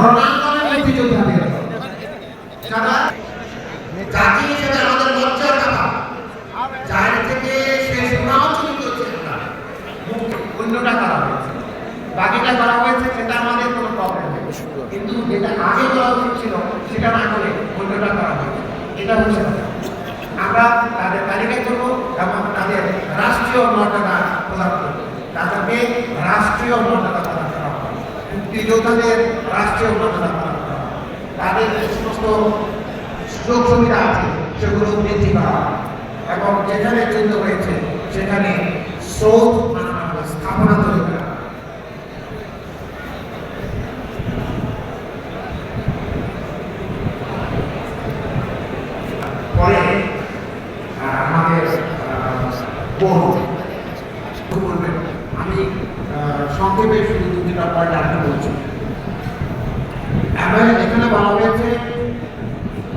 রণাঙ্গনে মুক্তিযোদ্ধাদের যারা জাতি আমাদের অন্যটা করা হয়েছে। বাকিটা করা হয়েছে, সেটা আমাদের কোনো প্রবলেম নেই। কিন্তু যেটা আগে সেটা না করে অন্যটা করা হয়েছে। এটা হচ্ছে। আমরা তাদের তালিকা করব এবং তাদের রাষ্ট্রীয় মর্যাদা প্রদান করব তাদেরকে রাষ্ট্রীয় মর্যাদা প্রদান করা হবে মুক্তিযোদ্ধাদের রাষ্ট্রীয় করা তাদের যে সমস্ত সুযোগ সুবিধা আছে, সেগুলো বৃদ্ধি করা এবং যেখানে যুদ্ধ হয়েছে, সেখানে স্রোত স্থাপনা তৈরি করা। পরে আমাদের বলবেন আহ, সংক্ষেপে শুধু দুটি ব্যাপার আগে বলছি এখানে বলা হয়েছে